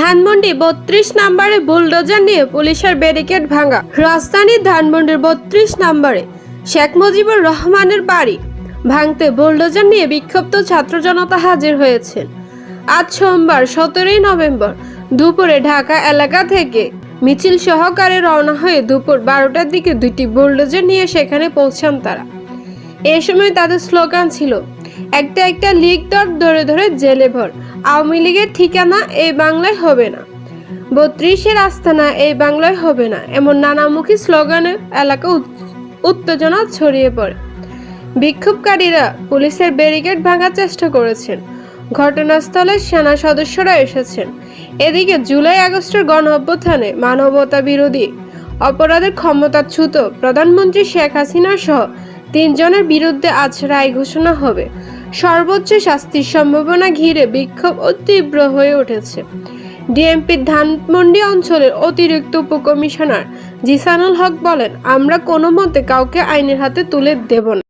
ধানমন্ডি বত্রিশ নম্বরে বুলডোজার নিয়ে পুলিশের ব্যারিকেড ভাঙা। রাজধানীর ধানমন্ডির বত্রিশ নম্বরে শেখ মুজিবুর রহমানের বাড়ি ভাঙতে বুলডোজার নিয়ে বিক্ষুব্ধ ছাত্র জনতা হাজির হয়েছেন। আজ সোমবার সতেরোই নভেম্বর দুপুরে ঢাকা এলাকা থেকে মিছিল সহকারে রওনা হয়ে দুপুর বারোটার দিকে দুইটি বুলডোজার নিয়ে সেখানে পৌঁছান তারা। এ সময় তাদের স্লোগান ছিল, একটা একটা লীগ দর ধরে ধরে জেলে ভর আওয়ামী লীগের ঠিকানা এই বাংলায় হবে না। বত্রিশের আস্থানা এই বাংলায় হবে না, এমন নানামুখী স্লোগানে এলাকা উত্তেজনা ছড়িয়ে পড়ে। বিক্ষোভকারীরা পুলিশের ব্যারিকেড ভাঙার চেষ্টা করেছেন। ঘটনাস্থলে সেনা সদস্যরা এসেছেন। এদিকে জুলাই আগস্টের গণ অভ্যুত্থানে মানবতা বিরোধী অপরাধের ক্ষমতাচ্যুত প্রধানমন্ত্রী শেখ হাসিনা সহ তিনজনের বিরুদ্ধে আজ রায় ঘোষণা হবে। সর্বোচ্চ শাস্তির সম্ভাবনা ঘিরে বিক্ষোভ ও তীব্র হয়ে উঠেছে। ডিএমপির ধানমন্ডি অঞ্চলের অতিরিক্ত উপকমিশনার জিসানুল হক বলেন, আমরা কোনো মতে কাউকে আইনের হাতে তুলে দেব না।